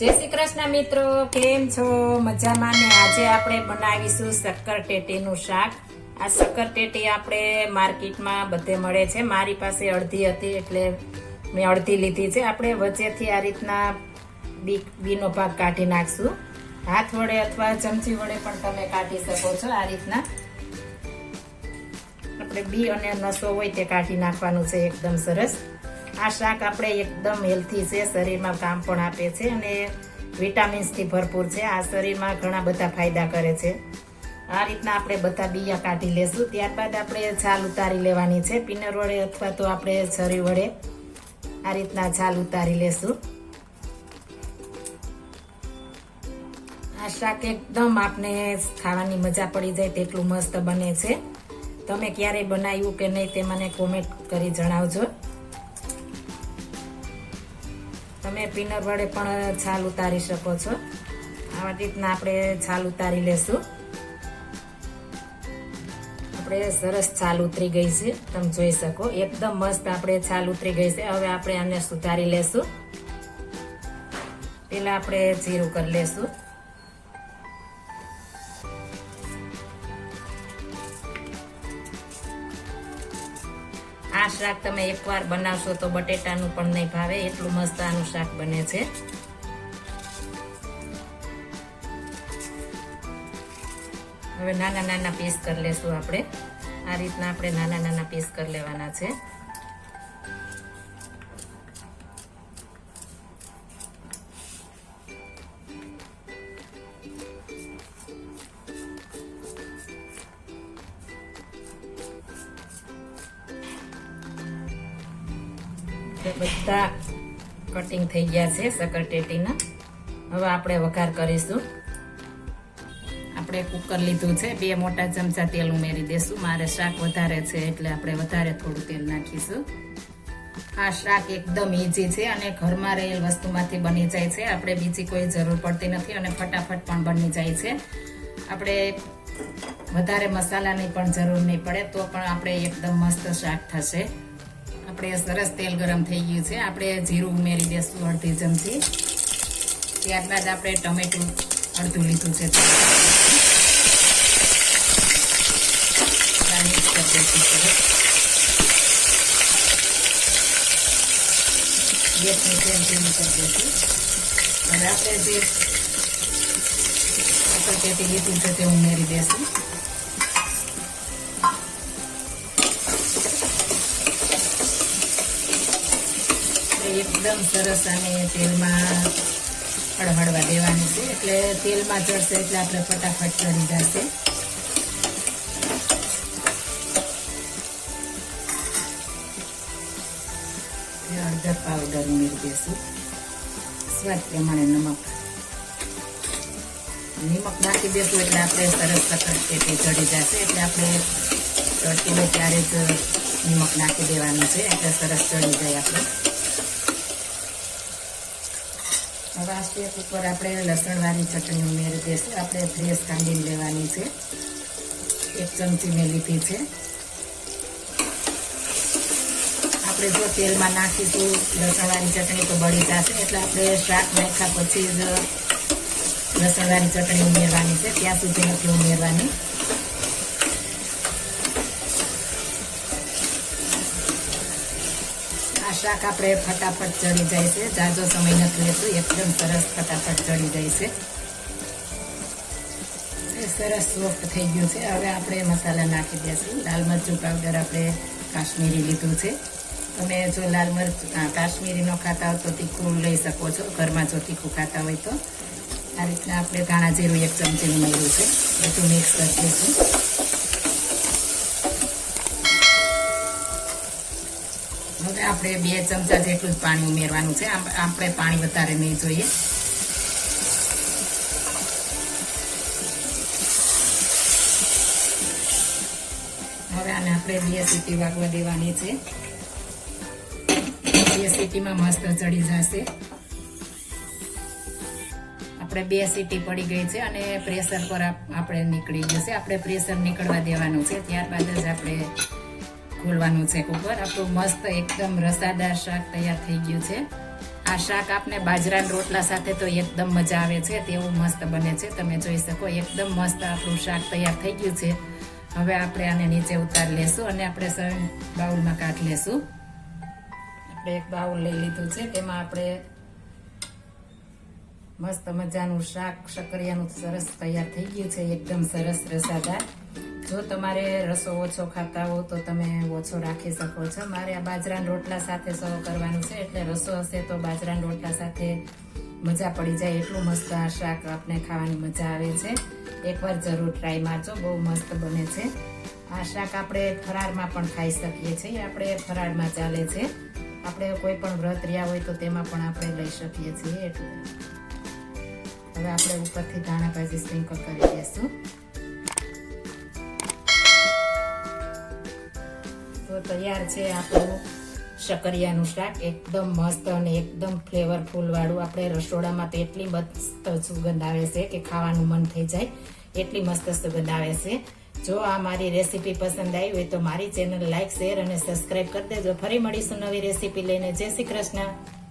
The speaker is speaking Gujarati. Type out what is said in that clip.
જય શ્રી કૃષ્ણ મિત્રો, કેમ છો? મજામાં ને આજે આપણે બનાવીશું શક્કર ટેટીનું શાક. આ શક્કર ટેટી આપણે માર્કેટમાં બધે મળે છે. મારી પાસે અડધી હતી એટલે મેં અડધી લીધી છે. આપણે વચ્ચેથી આ રીતના બી બીનો ભાગ કાઢી નાખશું. હાથ વડે અથવા ચમચી વડે પણ તમે કાઢી શકો છો આ રીતના. આપણે બી અને નસો હોય તે કાઢી નાખવાનું છે. એકદમ સરસ. આ શાક આપણે એકદમ હેલ્થી છે, શરીરમાં કામ પણ આપે છે અને વિટામિન્સથી ભરપૂર છે. આ શરીરમાં ઘણા બધા ફાયદા કરે છે. આ રીતના આપણે બધા બીયા કાઢી લેશું. ત્યારબાદ આપણે છાલ ઉતારી લેવાની છે, પિનર વડે અથવા તો આપણે છરી વડે. આ રીતના છાલ ઉતારી લેશું. આ શાક એકદમ આપને ખાવાની મજા પડી જાય તેટલું મસ્ત બને છે. તમે ક્યારે બનાવ્યું કે નહીં તે મને કોમેન્ટ કરી જણાવજો. તમે પિનર વડે પણ છાલ ઉતારી શકો છો. આવા રીતના આપણે છાલ ઉતારી લેશું. આપણે સરસ છાલ ઉતરી ગઈ છે, તમે જોઈ શકો. એકદમ મસ્ત આપણે છાલ ઉતરી ગઈ છે. હવે આપણે આને સુધારી લેશું. પેલા આપણે જીરું કરી લેશું. આ શાક તમે એકવાર બનાવશો તો બટેટાનું પણ નહીં ભાવે, એટલું મસ્ત આનું શાક બને છે. હવે નાના નાના પીસ કરી લેશું આપણે. આ રીતના આપણે નાના નાના પીસ કરી લેવાના છે. બધા કટિંગ થઈ ગયા છે સકરટેટીના હવે આપણે વઘાર કરીશું. આપણે કુકર લીધું છે. બે મોટા ચમચા તેલ ઉમેરી દેશું. મારે શાક વધારે છે એટલે આપણે વધારે થોડું તેલ નાખીશું. આ શાક એકદમ ઈઝી છે અને ઘરમાં રહેલ વસ્તુમાંથી બની જાય છે. આપણે બીજી કોઈ જરૂર પડતી નથી અને ફટાફટ પણ બની જાય છે. આપણે વધારે મસાલાની પણ જરૂર નહીં પડે, તો પણ આપણે એકદમ મસ્ત શાક થશે. આપણે સરસ તેલ ગરમ થઈ ગયું છે. આપણે જીરું ઉમેરી દેશું અડધી ચમચી. ત્યારબાદ આપણે ટમેટું અડધું લીધું છે. દઈશું ગેસની ફ્લેમ ધીમી કરી દઈશું હવે આપણે જે પેટી લીધું છે તે ઉમેરી દેશું. એકદમ સરસ અને તેલમાં હળહળવા દેવાની છે. એટલે તેલમાં ચડશે એટલે આપણે ફટાફટ ચડી જશે. હળદર પાવડર ઉમેરી દેશું સ્વાદ પ્રમાણે નમક. નિમક નાખી દેશું એટલે આપણે સરસ સખત તે ચડી જશે. એટલે આપણે ચડતી હોય ત્યારે જ નિમક નાખી દેવાનું છે. એટલે સરસ ચડી જાય આપણે. હવે આ સ્ટેપ ઉપર આપણે લસણવાળી ચટણી ઉમેરી દઈશું આપણે ફ્રેશ કાંડી લેવાની છે. એક ચમચી મેં લીધી છે. આપણે જો તેલમાં નાખીશું, લસણવાળી ચટણી તો બળી જશે. એટલે આપણે શાક નાખ્યા પછી જ લસણવાળી ચટણી ઉમેરવાની છે. ત્યાં સુધી નથી ઉમેરવાની. આ શાક આપણે ફટાફટ ચડી જાય છે. જાજો સમય નથી લેતો, એકદમ સરસ ફટાફટ ચડી જાય છે. સરસ સોફ્ટ થઈ ગયું છે. હવે આપણે મસાલા નાખી દઈશું. લાલ મરચું પાવડર આપણે કાશ્મીરી લીધું છે. તમે જો લાલ મરચ કાશ્મીરી ન ખાતા હો તો તીખું લઈ શકો છો. ઘરમાં જો તીખું ખાતા હોય તો. આ રીતના આપણે ધાણા જીરું એક ચમચી મળ્યું છે. બધું મિક્સ કરી દઈશું. આપણે બે ચમચા જેટલું જ પાણી ઉમેરવાનું છે. આપણે પાણી વધારે નહીં જોઈએ. હવે આને આપણે બે સીટી વાગવા દેવાની છે. બે સીટીમાં મસ્ત ચડી જશે. આપણે બે સીટી પડી ગઈ છે અને પ્રેશર પર આપણે નીકળી જશે. આપણે પ્રેશર નીકળવા દેવાનું છે. ત્યારબાદ જ આપણે ખોલવાનું છે કુકર આપણું મસ્ત એકદમ રસાદાર શાક તૈયાર થઈ ગયું છે. આ શાક આપને બાજરાના રોટલા સાથે તો એકદમ મજા આવે છે. તેવું મસ્ત બને છે. તમે જોઈ શકો, એકદમ મસ્ત આપણું શાક તૈયાર થઈ ગયું છે. હવે આપણે આને નીચે ઉતારી લેશું અને આપણે સર્વિંગ બાઉલમાં કાઢ લેશું. આપણે એક બાઉલ લઈ લીધું છે. તેમાં આપણે મસ્ત મજાનું શાક શકરિયાનું સરસ તૈયાર થઈ ગયું છે, એકદમ સરસ રસાદાર. જો તમારે રસો ઓછો ખાતા હો તો તમે ઓછો રાખી શકો છો. મારે આ બાજરાના રોટલા સાથે સર્વ કરવાનું છે, એટલે રસો હશે તો બાજરાના રોટલા સાથે મજા પડી જાય એટલું મસ્ત આ શાક આપણે ખાવાની મજા આવે છે. એકવાર જરૂર ટ્રાય મારજો, બહુ મસ્ત બને છે. આ શાક આપણે ફરાળમાં પણ ખાઈ શકીએ છીએ, આપણે ફરાળમાં ચાલે છે. આપણે કોઈ પણ વ્રત રહ્યા હોય તો તેમાં પણ આપણે લઈ શકીએ છીએ, એટલે હવે આપણે ઉપરથી ધાણા ભાજી સ્પ્રિંકલ કરી દઈશું. તો તૈયાર છે આપણું શકરિયાનું શાક. એકદમ મસ્ત અને એકદમ ફ્લેવરફુલ વાળું. આપણે રસોડામાં તો એટલી મસ્ત સુગંધ આવે છે કે ખાવાનું મન થઈ જાય. એટલી મસ્ત સુગંધ આવે છે. જો આ મારી રેસીપી પસંદ આવી હોય તો મારી ચેનલ લાઈક, શેર અને સબસ્ક્રાઈબ કરી દેજો. ફરી મળીશું નવી રેસીપી લઈને. જય શ્રી કૃષ્ણ.